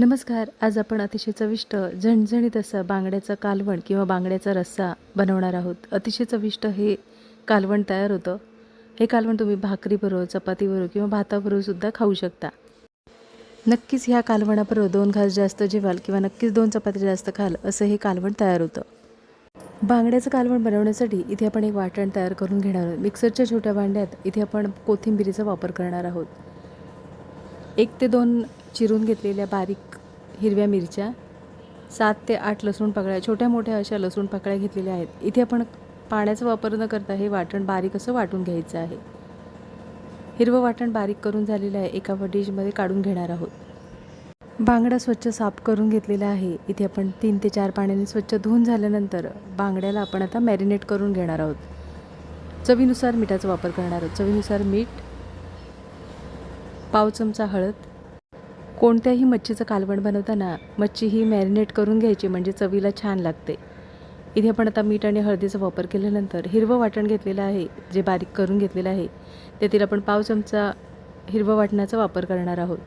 नमस्कार आज आपण अतिशय चविष्ट झणझणीत असं बांगड्याचं कालवण किंवा बांगड्याचा रस्सा बनवणार आहोत. अतिशय चविष्ट हे कालवण तयार होतं. हे कालवण तुम्ही भाकरीबरोबर चपातीबरोबर किंवा भाताबरोबर सुद्धा खाऊ शकता. नक्कीच ह्या कालवणाबरोबर दोन घास जास्त जेवाल किंवा नक्कीच दोन चपाती जास्त खाल असं हे कालवण तयार होतं. बांगड्याचं कालवण बनवण्यासाठी इथे आपण एक वाटण तयार करून घेणार आहोत. मिक्सरच्या छोट्या भांड्यात इथे आपण कोथिंबिरीचा वापर करणार आहोत. एक ते दोन चिरून घेतलेल्या बारीक हिरव्या मिरच्या सात ते आठ लसूण पाकळ्या छोट्या मोठ्या अशा लसूण पाकळ्या घेतलेल्या आहेत. इथे आपण पाण्याचा वापर न करता हे वाटण बारीक असं वाटून घ्यायचं आहे. हिरवं वाटण बारीक करून झालेलं आहे. एका डिशमध्ये काढून घेणार आहोत. बांगडा स्वच्छ साफ करून घेतलेला आहे. इथे आपण तीन ते चार पाण्याने स्वच्छ धुवून झाल्यानंतर बांगड्याला आपण आता मॅरिनेट करून घेणार आहोत. चवीनुसार मिठाचा वापर करणार आहोत. चवीनुसार मीठ पाव चमचा हळद. कोणत्याही मच्छीचं कालवण बनवताना मच्छी ही मॅरिनेट करून घ्यायची म्हणजे चवीला छान लागते. इथे आपण आता मीठ आणि हळदीचा वापर केल्यानंतर हिरवं वाटण घेतलेलं आहे जे बारीक करून घेतलेलं आहे. त्यातील आपण पाव चमचा हिरवं वाटणाचा वापर करणार आहोत.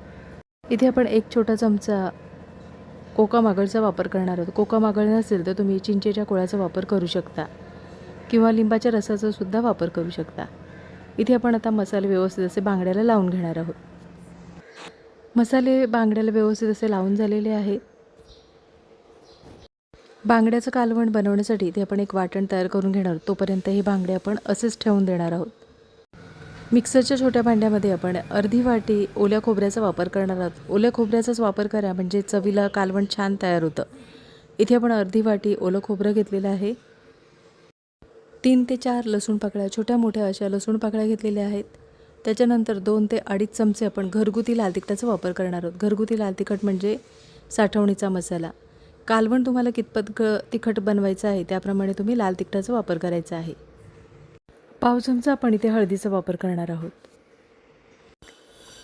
इथे आपण एक छोटा चमचा कोका मागळचा वापर करणार आहोत. कोका मागळ नसेल तर तुम्ही चिंचेच्या कोळ्याचा वापर करू शकता किंवा लिंबाच्या रसाचा सुद्धा वापर करू शकता. इथे आपण आता मसाले व्यवस्थित असे बांगड्याला लावून घेणार आहोत. मसाले बांगड्याला व्यवस्थित असे लावून झालेले आहे बांगड्याचं कालवण बनवण्यासाठी ते आपण एक वाटण तयार करून घेणार. आहोत. तोपर्यंत हे बांगडे आपण असेच ठेवून देणार आहोत. मिक्सरच्या छोट्या भांड्यामध्ये आपण अर्धी वाटी ओल्या खोबऱ्याचा वापर करणार आहोत. ओल्या खोबऱ्याचाच वापर करा म्हणजे चवीला कालवण छान तयार होतं. इथे आपण अर्धी वाटी ओलं खोबरं घेतलेलं आहे. तीन ते चार लसूण पाकळ्या छोट्या मोठ्या अशा लसूण पाकळ्या घेतलेल्या आहेत. त्याच्यानंतर दोन ते अडीच चमचे आपण घरगुती लाल तिखटाचा वापर करणार आहोत. घरगुती लाल तिखट म्हणजे साठवणीचा मसाला. कालवण तुम्हाला कितपत ग तिखट बनवायचं आहे त्याप्रमाणे तुम्ही लाल तिखटाचा वापर करायचा आहे. पाव चमचा आपण इथे हळदीचा वापर करणार आहोत.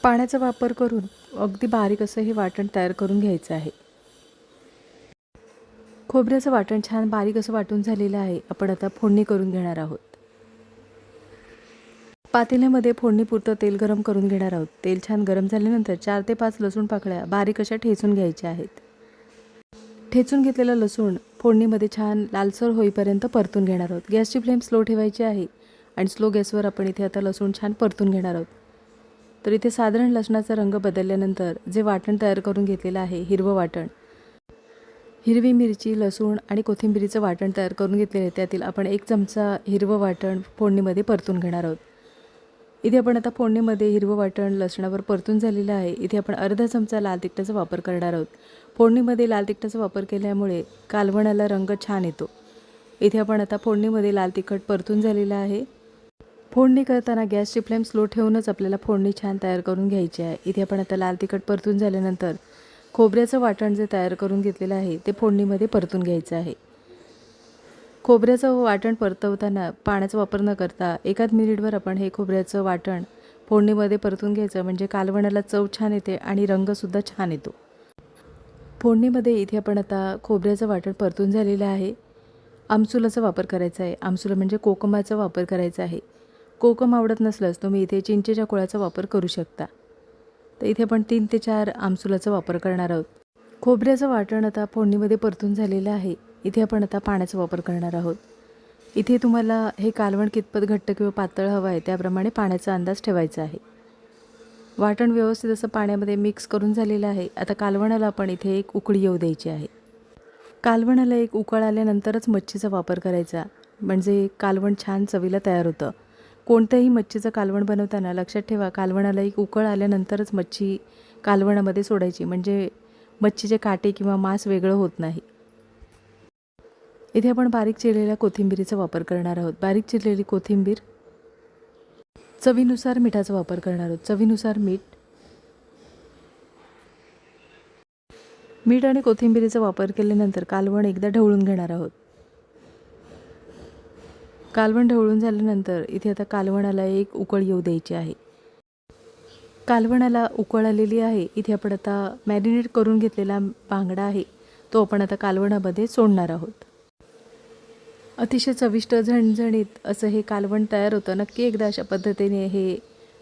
पाण्याचा वापर करून अगदी बारीक असं हे वाटण तयार करून घ्यायचं आहे. खोबऱ्याचं वाटण छान बारीक असं वाटून झालेलं आहे. आपण आता फोडणी करून घेणार आहोत. पातेल्यामध्ये फोडणीपुरतं तेल गरम करून घेणार आहोत. तेल छान गरम झाल्यानंतर चार ते पाच लसूण पाकळ्या बारीक अशा ठेचून घ्यायच्या आहेत. ठेचून घेतलेलं लसूण फोडणीमध्ये छान लालसर होईपर्यंत परतून घेणार आहोत. गॅसची फ्लेम स्लो ठेवायची आहे आणि स्लो गॅसवर आपण इथे आता लसूण छान परतून घेणार आहोत. तर इथे साधारण लसणाचा रंग बदलल्यानंतर जे वाटण तयार करून घेतलेलं आहे हिरवं वाटण. हिरवी मिरची लसूण आणि कोथिंबिरीचं वाटण तयार करून घेतलेलं आहे. त्यातील आपण एक चमचा हिरवं वाटण फोडणीमध्ये परतून घेणार आहोत. इथे आपण आता फोडणीमध्ये हिरवं वाटण लसणावर परतून झालेलं आहे. इथे आपण अर्धा चमचा लाल तिखटाचा वापर करणार आहोत. फोडणीमध्ये लाल तिखटाचा वापर केल्यामुळे कालवणाला रंग छान येतो. इथे आपण आता फोडणीमध्ये लाल तिखट परतून झालेलं आहे. फोडणी करताना गॅसची फ्लेम स्लो ठेवूनच आपल्याला फोडणी छान तयार करून घ्यायची आहे. इथे आपण आता लाल तिखट परतून झाल्यानंतर खोबऱ्याचं वाटण जे तयार करून घेतलेलं आहे ते फोडणीमध्ये परतून घ्यायचं आहे. खोबऱ्याचं वाटण परतवताना पाण्याचा वापर न करता एकाच मिनिटभर आपण हे खोबऱ्याचं वाटण फोडणीमध्ये परतून घ्यायचं. म्हणजे कालवणाला चव छान येते आणि रंगसुद्धा छान येतो. फोडणीमध्ये इथे आपण आता खोबऱ्याचं वाटण परतून झालेलं आहे. आमसुलाचा वापर करायचा आहे. आमसुला म्हणजे कोकमाचा वापर करायचा आहे. कोकम आवडत नसल्यास तुम्ही इथे चिंचेच्या कुळाचा वापर करू शकता. तर इथे आपण तीन ते चार आमसुलाचा वापर करणार आहोत. खोबऱ्याचं वाटण आता फोडणीमध्ये परतून झालेलं आहे. इथे आपण आता पाण्याचा वापर करणार आहोत. इथे तुम्हाला हे कालवण कितपत घट्ट किंवा पातळ हवं आहे त्याप्रमाणे पाण्याचा अंदाज ठेवायचा आहे. वाटण व्यवस्थित असं पाण्यामध्ये मिक्स करून झालेलं आहे. आता कालवणाला आपण इथे एक उकळी येऊ द्यायची आहे. कालवणाला एक उकळ आल्यानंतरच मच्छीचा वापर करायचा. म्हणजे कालवण छान चवीला तयार होतं. कोणत्याही मच्छीचं कालवण बनवताना लक्षात ठेवा कालवणाला एक उकळ आल्यानंतरच मच्छी कालवणामध्ये सोडायची. म्हणजे मच्छीचे काटे किंवा मांस वेगळं होत नाही. इथे आपण बारीक चिरलेल्या कोथिंबीरीचा वापर करणार आहोत. बारीक चिरलेली कोथिंबीर चवीनुसार मिठाचा वापर करणार आहोत. चवीनुसार मीठ मीठ आणि कोथिंबीरीचा वापर केल्यानंतर कालवण एकदा ढवळून घेणार आहोत. कालवण ढवळून झाल्यानंतर इथे आता कालवणाला एक उकळ येऊ द्यायची आहे. कालवणाला उकळ आलेली आहे. इथे आपण आता मॅरिनेट करून घेतलेला बांगडा आहे. तो आपण आता कालवणामध्ये सोडणार आहोत. अतिशय चविष्ट झणझणीत असं हे कालवण तयार होतं. नक्की एकदा अशा पद्धतीने हे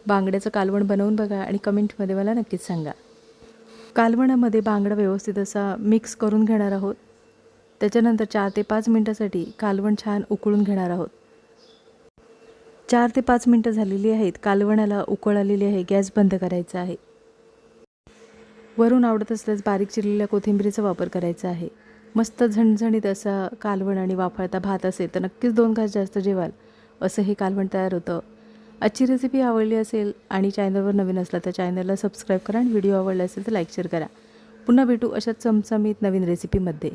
बांगड्याचं कालवण बनवून बघा आणि कमेंटमध्ये मला नक्कीच सांगा. कालवणामध्ये बांगडा व्यवस्थित असा मिक्स करून घेणार आहोत. त्याच्यानंतर चार ते पाच मिनटासाठी कालवण छान उकळून घेणार आहोत. चार ते पाच मिनटं झालेली आहेत. कालवणाला उकळ आलेली आहे. गॅस बंद करायचा आहे. वरून आवडत असल्यास बारीक चिरलेल्या कोथिंबीरीचा वापर करायचा आहे. मस्त झणझणीत असा कालवण आणि वाफळता भात असेल तर नक्कीच दोन घास जास्त जेवाल. असं हे कालवण तयार होतं. आजची रेसिपी आवडली असेल आणि चॅनलवर नवीन असला तर चॅनलला सबस्क्राईब करा आणि व्हिडिओ आवडला असेल तर लाईक शेअर करा. पुन्हा भेटू अशाच चमचमीत नवीन रेसिपीमध्ये